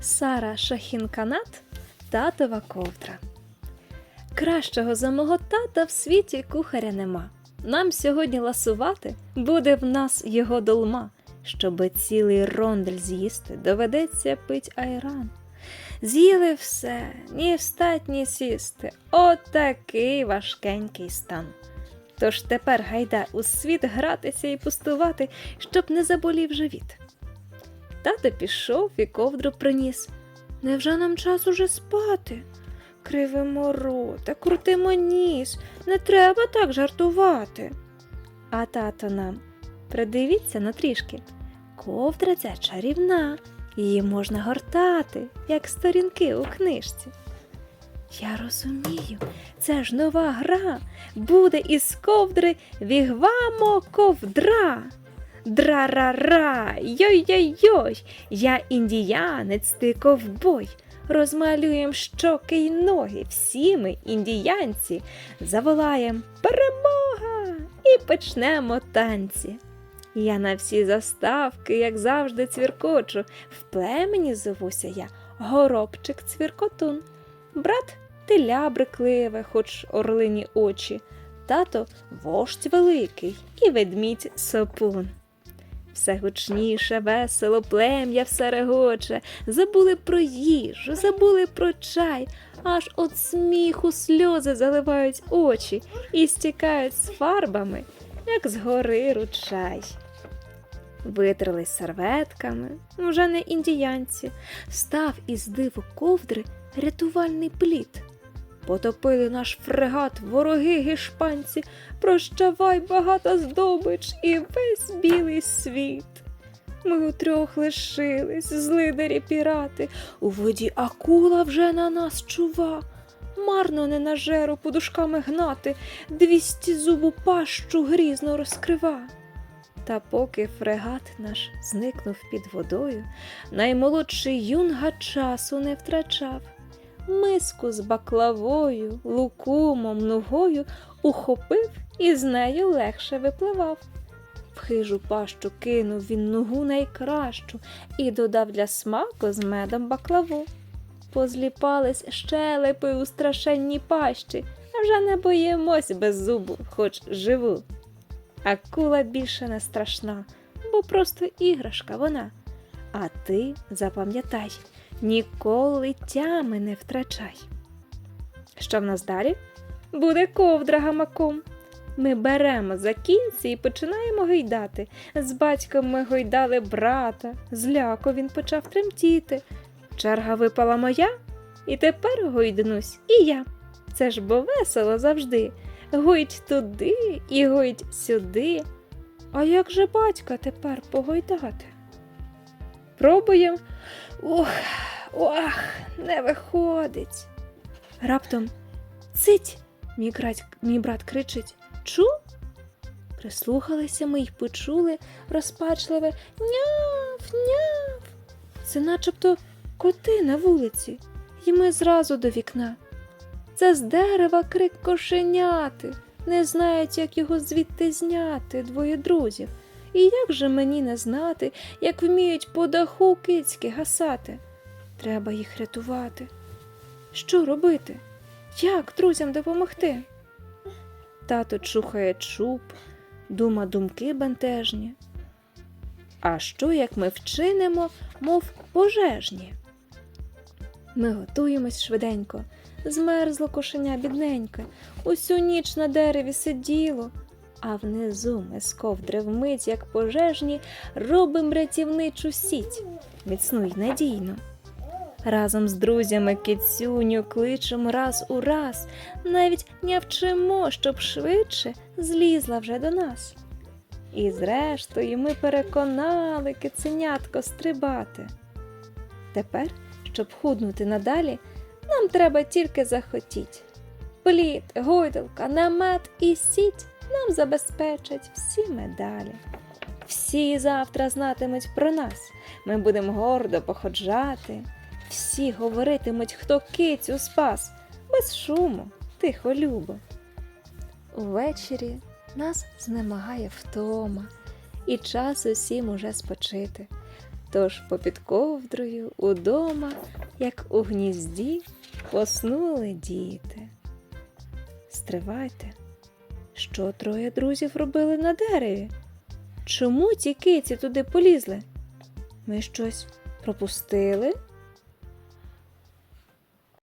Сара Шахінканат татова ковдра. Кращого за мого тата в світі кухаря нема. Нам сьогодні ласувати буде в нас його долма. Щоби цілий рондель з'їсти, доведеться пить айран. З'їли все, ні встать, ні сісти. Отакий важкенький стан. Тож тепер гайда у світ гратися і пустувати, щоб не заболів живіт. Тато пішов і ковдру приніс. Невже нам час уже спати? Кривимо рота, крутимо ніс, не треба так жартувати. А тато нам придивіться на трішки. Ковдра ця чарівна, її можна гортати, як сторінки у книжці. Я розумію, це ж нова гра. Буде із ковдри вігвамо ковдра. Дра-ра-ра, йой-йой-йой, я індіянець, ти ковбой. Розмалюєм щоки й ноги, всі ми, індіянці, заволаєм перемога і почнемо танці. Я на всі заставки, як завжди, цвіркочу. В племені зовуся я горобчик цвіркотун. Брат теля брекливе, хоч орлині очі, тато вождь великий і ведмідь сопун. Все гучніше, весело, плем'я все регоче, забули про їжу, забули про чай, аж от сміху сльози заливають очі і стікають з фарбами, як з гори ручай. Витрились серветками, вже не індіянці, став із диву ковдри рятувальний плід. Потопили наш фрегат, вороги гішпанці, прощавай багата здобич і весь білий світ. Ми утрьох лишились, злидарі пірати, у воді акула вже на нас чува. Марно не на жеру подушками гнати, двісті зубу пащу грізно розкрива. Та поки фрегат наш зникнув під водою, наймолодший юнга часу не втрачав. Миску з баклавою, лукумом, нугою ухопив і з нею легше випливав. В хижу пащу кинув він нугу найкращу і додав для смаку з медом баклаву. Позліпались щелепи у страшенній пащі, вже не боїмось без зубу, хоч живу. Акула більше не страшна, бо просто іграшка вона. А ти запам'ятай, ніколи тями не втрачай. Що в нас далі? Буде ковдра гамаком. Ми беремо за кінці і починаємо гойдати. З батьком ми гойдали брата, зляко він почав тремтіти. Черга випала моя, і тепер гойднусь і я. Це ж бо весело завжди. Гойдь туди і гойдь сюди. А як же батька тепер погойдати? Пробуємо. Ох, ох, не виходить. Раптом цить, мій, крать, мій брат кричить. Чу? Прислухалися ми й почули розпачливе няв, няв. Це начебто коти на вулиці, і ми зразу до вікна. Це з дерева крик кошеняти, не знають, як його звідти зняти, двоє друзів. І як же мені не знати, як вміють по даху кицьки гасати? Треба їх рятувати. Що робити? Як друзям допомогти? Тато чухає чуб, дума думки бентежні. А що, як ми вчинимо, мов пожежні? Ми готуємось швиденько. Змерзло кошеня бідненьке, усю ніч на дереві сиділо, а внизу ми з ковдри вмить, як пожежні, робим рятівничу сіть, міцну й надійну. Разом з друзями кицюню кличемо раз у раз, навіть не вчимо, щоб швидше злізла вже до нас. І зрештою ми переконали киценятко стрибати. Тепер, щоб худнути надалі, нам треба тільки захотіть. Плід, гойдалка, намет і сіть нам забезпечать всі медалі. Всі завтра знатимуть про нас. Ми будемо гордо походжати. Всі говоритимуть, хто кицю спас, без шуму, тихо любо. Увечері нас знемагає втома, і час усім уже спочити. Тож попід ковдрою удома, як у гнізді, поснули діти. Стривайте, що троє друзів робили на дереві? Чому ті киці туди полізли? Ми щось пропустили?